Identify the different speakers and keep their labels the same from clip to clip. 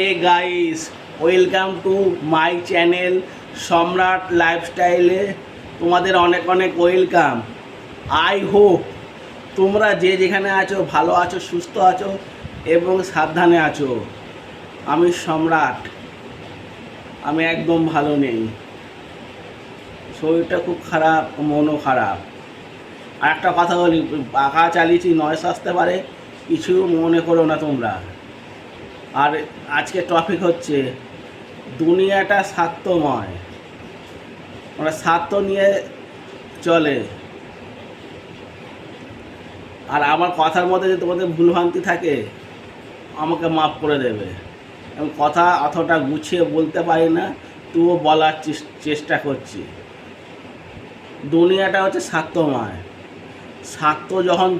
Speaker 1: Hey guys welcome to my channel Samrat লাইফস্টাইলে তোমাদের অনেক অনেক ওয়েলকাম আই হোপ তোমরা যে যেখানে আছো, ভালো আছো, সুস্থ আছো এবং সাবধানে আছো। আমি সম্রাট। আমি একদম ভালো নেই। শরীরটা খুব খারাপ, মনও খারাপ। আর একটা কথা বলি পাখা চালিয়েছি নয়েস আসতে পারে কিছু মনে করো না তোমরা। আর আজকে টপিক হচ্ছে দুনিয়াটা স্বার্থময়। মানে স্বার্থ নিয়ে চলে। আর আমার কথার মধ্যে যদি তোমাদের ভুলভ্রান্তি থাকে, আমাকে মাফ করে দেবে। এবং কথা অতটা গুছিয়ে বলতে পারি না, তবুও বলার চেষ্টা করছি। দুনিয়াটা হচ্ছে স্বার্থময়। স্বার্থ যখন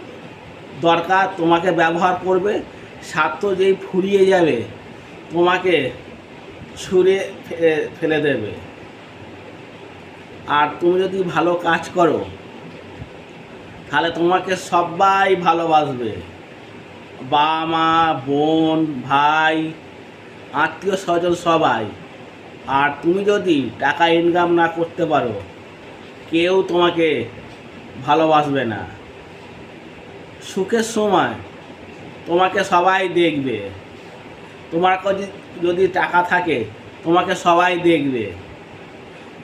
Speaker 1: দরকার, তোমাকে ব্যবহার করবে স্বার্থ যেই ফুরিয়ে যাবে, তোমাকে ছুঁড়ে ফেলে দেবে। আর তুমি যদি ভালো কাজ করো, তাহলে তোমাকে সবাই ভালোবাসবে। বাবা মা বোন, ভাই, আত্মীয় স্বজন সবাই। আর তুমি যদি টাকা ইনকাম না করতে পারো, কেউ তোমাকে ভালোবাসবে না। সুখের সময় তোমাকে সবাই দেখবে। তোমার যদি টাকা থাকে, তোমাকে সবাই দেখবে।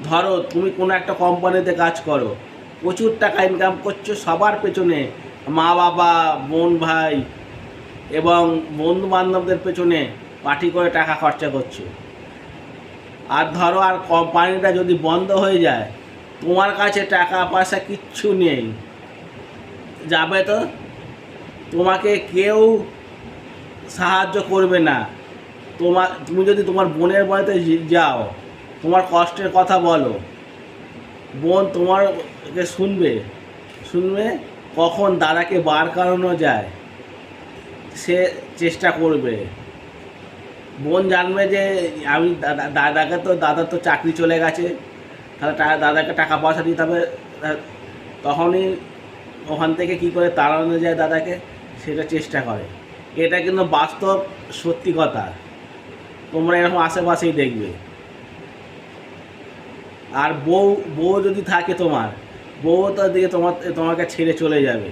Speaker 1: ধরো, তুমি কোনো একটা কোম্পানিতে কাজ করো, প্রচুর টাকা ইনকাম করছ, সবার পেছনে মা বাবা বোন ভাই এবং বন্ধু বান্ধবদের পেছনে পার্টি করে টাকা খরচা করছ। আর ধরো, আর কোম্পানিটা যদি বন্ধ হয়ে যায়, তোমার কাছে টাকা পয়সা কিচ্ছু নেই। যাবে তো? তোমাকে কেউ সাহায্য করবে না। তোমার তুমি যদি তোমার বোনের বাড়িতে যাও, তোমার কষ্টের কথা বলো। বোন তোমারকে শুনবে। শুনবে কখন দাদাকে বার করানো যায়। সে চেষ্টা করবে। বোন জানবে যে আমি দাদা, দাদাকে তো, দাদার তো চাকরি চলে গেছে। তাহলে দাদাকে টাকা পয়সা দিতে হবে। তখনই ওখান থেকে কি করে তাড়ানো যায় দাদাকে? সেটা চেষ্টা করে। এটা কিন্তু বাস্তব সত্যি কথা। তোমরা এরকম আশেপাশেই দেখবে। আর বউ বউ যদি থাকে তোমার, বউ তো দিকে তোমার, তোমাকে ছেড়ে চলে যাবে।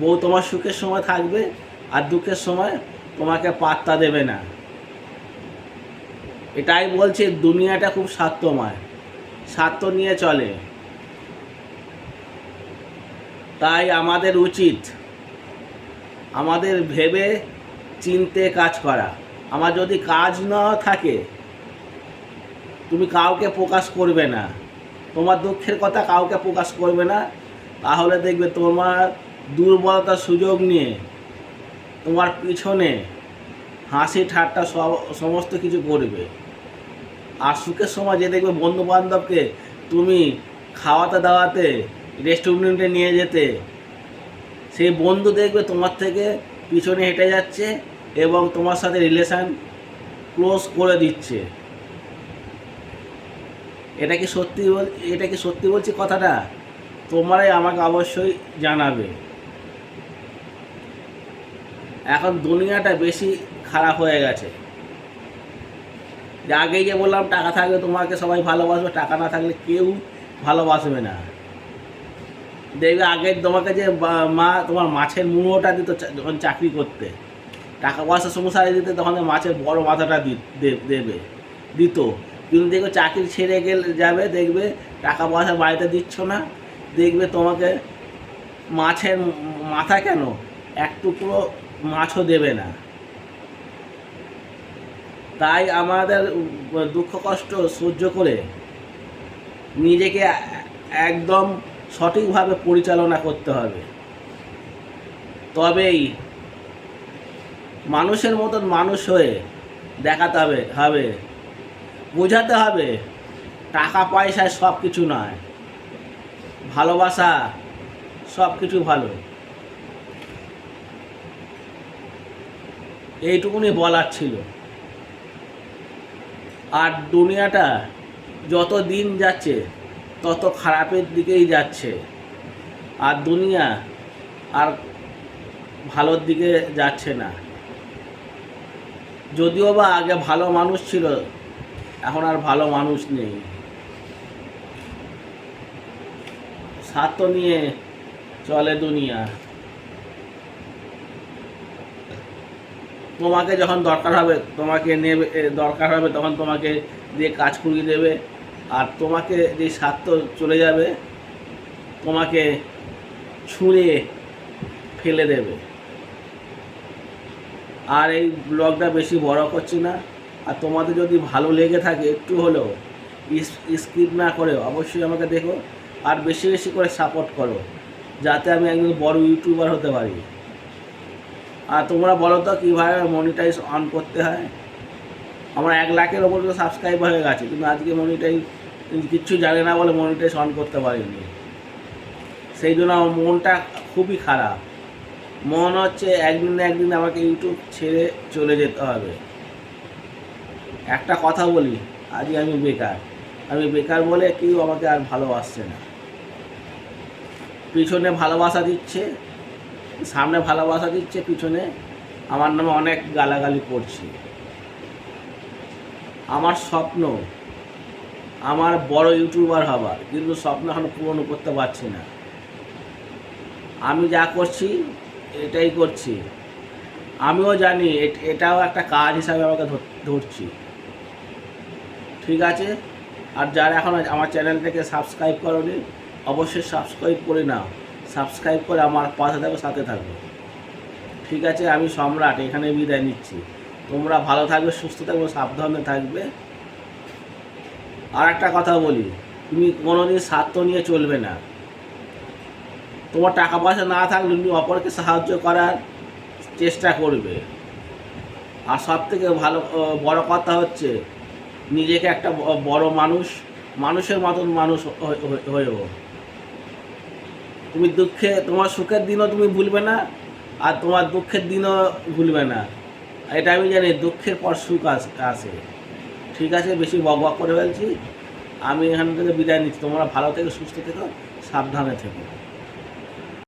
Speaker 1: বউ তোমার সুখের সময় থাকবে আর দুঃখের সময় তোমাকে পাত্তা দেবে না। এটাই বলছে দুনিয়াটা খুব স্বার্থময়। স্বার্থ নিয়ে চলে। তাই আমাদের উচিত আমাদের ভেবে চিনতে কাজ করা। আমার যদি কাজ না থাকে, তুমি কাউকে প্রকাশ করবে না। তোমার দুঃখের কথা কাউকে প্রকাশ করবে না। তাহলে দেখবে তোমার দুর্বলতার সুযোগ নিয়ে, তোমার পিছনে হাসি ঠাট্টা সব, সমস্ত কিছু করবে। আর সুখের সময় যে দেখবে বন্ধু বান্ধবকে তুমি খাওয়াতে দাওয়াতে রেস্টুরেন্টে নিয়ে যেতে সেই বন্ধু দেখবে তোমার থেকে পিছনে হেঁটে যাচ্ছে এবং তোমার সাথে রিলেশান ক্লোজ করে দিচ্ছে। এটা কি সত্যি বল, এটা কি সত্যি বলছি কথাটা? তোমরাই আমাকে অবশ্যই জানাবে। এখন দুনিয়াটা বেশি খারাপ হয়ে গেছে। আগেই যে বললাম, টাকা থাকলে তোমাকে সবাই ভালোবাসবে, টাকা না থাকলে কেউ ভালোবাসবে না। দেখবে আগে তোমাকে যে মা তোমার মাছের মুড়োটা দিত যখন চাকরি করতে, টাকা পয়সা সংসারে দিতে, তখন মাছের বড় মাথাটা দেবে, দিত। কিন্তু দেখবে চাকরি ছেড়ে গেলে, যাবে, দেখবে টাকা পয়সা বাড়িতে দিচ্ছ না, দেখবে তোমাকে মাছের মাথা কেন? এক টুকরো মাছও দেবে না। তাই আমাদের দুঃখ কষ্ট সহ্য করে নিজেকে একদম সঠিকভাবে পরিচালনা করতে হবে। তবেই মানুষের মতন মানুষ হয়ে দেখাতে হবে হবে। বোঝাতে হবে, টাকা পয়সায় সব কিছু নয়। ভালোবাসা সব কিছু ভালো। এইটুকুনি বলার ছিল। আর দুনিয়াটা যত দিন যাচ্ছে তত খারাপের দিকেই যাচ্ছে। আর দুনিয়া আর ভালোর দিকে যাচ্ছে না। যদিও বা আগে ভালো মানুষ ছিল, এখন আর ভালো মানুষ নেই। স্বার্থ নিয়ে চলে দুনিয়া। তোমাকে যখন দরকার হবে, তোমাকে নেবে দরকার হবে, তখন তোমাকে দিয়ে কাজ করিয়ে দেবে। আর তোমাকে যে স্বার্থ চলে যাবে, তোমাকে ছুঁড়ে ফেলে দেবে। আর এই ব্লগটা বেশি বড় করছি না। আর তোমাদের যদি ভালো লেগে থাকে একটু হলেও স্কিপ না করে অবশ্যই আমাকে দেখো আর বেশি বেশি করে সাপোর্ট করো, যাতে আমি একজন বড় ইউটিউবার হতে পারি। আর তোমরা বলো তো কীভাবে মনিটাইজ অন করতে হয়? আমার এক লাখের ওপর তো সাবস্ক্রাইবার হয়ে গেছে, কিন্তু আজকে মনিটাই কিচ্ছু জানে না বলে মনিটাইজ অন করতে পারিনি। সেই জন্য আমার মনটা খুবই খারাপ। মন হচ্ছে একদিন না একদিন আমাকে ইউটিউব ছেড়ে চলে যেতে হবে। একটা কথা বলি আজকে আমি বেকার। আমি বেকার বলে কেউ আমাকে আর ভালোবাসছে না। পিছনে ভালোবাসা দিচ্ছে, সামনে ভালোবাসা দিচ্ছে, পিছনে আমার নামে অনেক গালাগালি করছে। আমার স্বপ্ন, আমার বড় ইউটিউবার হবার, কিন্তু স্বপ্ন এখন পূরণ করতে পারছি না। আমি যা করছি, এটাই করছি। আমিও জানি এটাও একটা কাজ হিসাবে আমাকে ধরছি। ঠিক আছে? আর যারা এখন আমার চ্যানেলটাকে সাবস্ক্রাইব করোনি, অবশ্যই সাবস্ক্রাইব করে নাও। সাবস্ক্রাইব করে আমার পাশে থাকো, সাথে থাকবে ঠিক আছে? আমি সম্রাট এখানে বিদায় নিচ্ছি। তোমরা ভালো থাকবে, সুস্থ থাকবে, সাবধানে থাকবে। আর একটা কথা বলি, তুমি কোনোদিন স্বার্থ নিয়ে চলবে না। তোমার টাকা পয়সা না থাকলে তুমি অপরকে সাহায্য করার চেষ্টা করবে। আর সব থেকে ভালো বড় কথা হচ্ছে, নিজেকে একটা বড় মানুষ, মানুষের মতন মানুষ হয়ে- হয়ে- হয়েও। তুমি দুঃখে, তোমার সুখের দিনও তুমি ভুলবে না, আর তোমার দুঃখের দিনও ভুলবে না। এটা আমি জানি, দুঃখের পর সুখ আস- ঠিক আছে, বেশি বক বক করে ফেলছি। আমি এখান থেকে বিদায় নিচ্ছি। তোমরা ভালো থেকে, সুস্থ থেকো, সাবধানে থেকো।